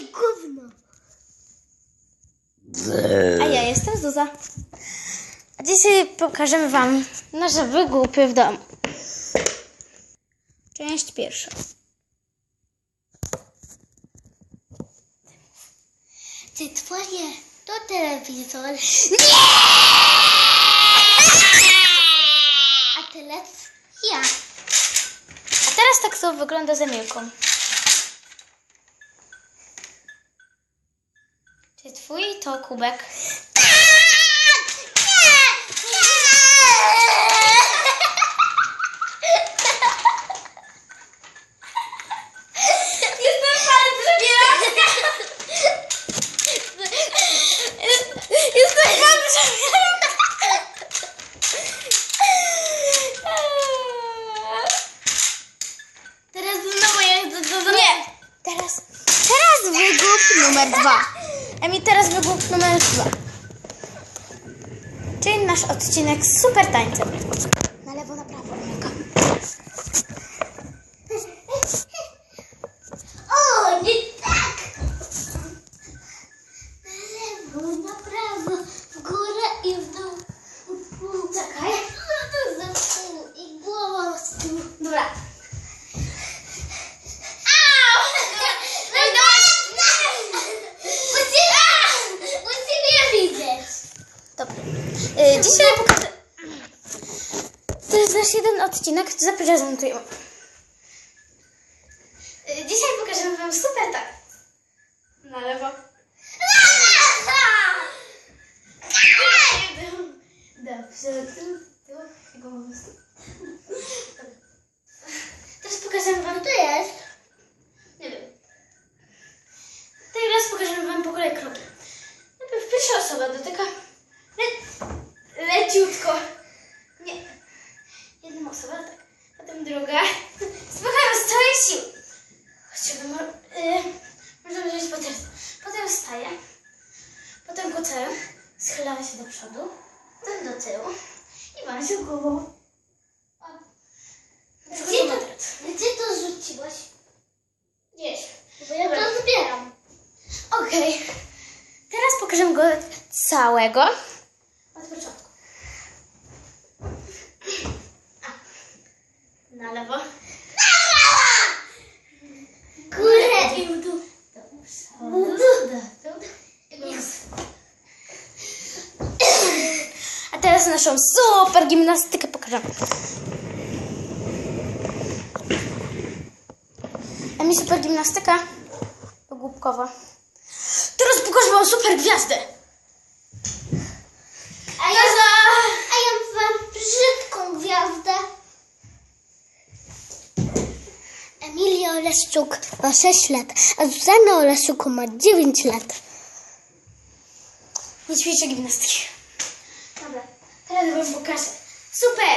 I gówno. A ja jestem Zuza. A dzisiaj pokażemy Wam nasze wygłupy w domu. Część pierwsza. Ty twoje to telewizor. A telec ja. A teraz tak to wygląda z Emilką. To kubek? Teraz znowu ja do, do, do... Nie! Teraz, teraz wygłup numer dwa. Emi, teraz wygłup numer dwa. Czyli nasz odcinek super tańcem. Na lewo, na prawo. O, nie tak! Na lewo, na prawo, w górę i w dół. W pół. Czekaj. Z tyłu i głową z tyłu. Dobra. Au! No i Musimy, musimy widzieć. Dobra. Y, dzisiaj pokażę... To jest nasz jeden odcinek. Zaprezentujemy. Y, dzisiaj pokażemy Wam super tańc. Na lewo. Dobrze. Tu, tu. Tyłu. Teraz pokażemy Wam... to jest? Nie wiem. Teraz pokażemy Wam po kolei kroki. Osoba, tak. Potem druga. Spychają z całej siły. Chodźmy, mo y możemy wziąć po teraz. Potem wstaje. Potem kucają. Schylamy się do przodu. Potem do tyłu. I mamy się głową. Gdzie to, gdzie to rzuciłaś? Gdzieś. Bo ja to zbieram. Okej. Teraz pokażę go całego. Od początku. Na lewo. Górę i w dół. I głową. A teraz naszą super gimnastykę pokażę. A mi super gimnastyka głupkowa. Teraz pokażę wam super gwiazdę. A ja, a ja mam brzydką gwiazdę. Emilia Oleszczuk ma 6 lat, a Zuzanna Oleszczuk ma 9 lat. Nie ćwiczę gimnastyki. Dobra, teraz wam pokażę. Super!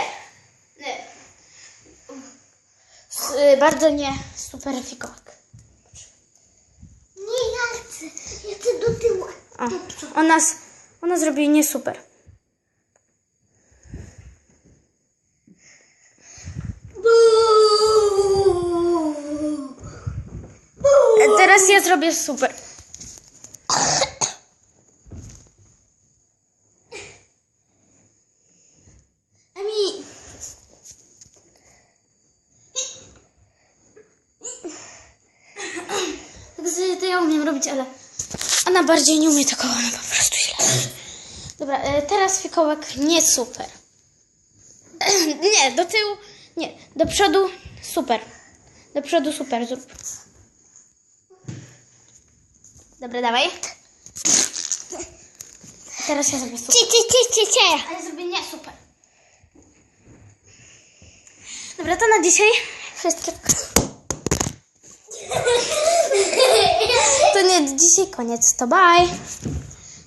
S- y, bardzo nie super fikołek. Nie, ja chcę. Ja chcę do tyłu. O, ona, ona zrobi nie super. E, Teraz ja zrobię super. Emi, Także to ja umiem robić, ale ona bardziej nie umie tego, ona po prostu źle. Dobra, e, teraz fikołek nie super. Nie, do tyłu, nie, do przodu super. Do przodu super zrób. Dobra, dawaj. Teraz ja zrobię super. cie, cie, cie, cie, cie. Ale zrobię nie super. Dobra, to na dzisiaj wszystkie. To nie dzisiaj koniec, to bye.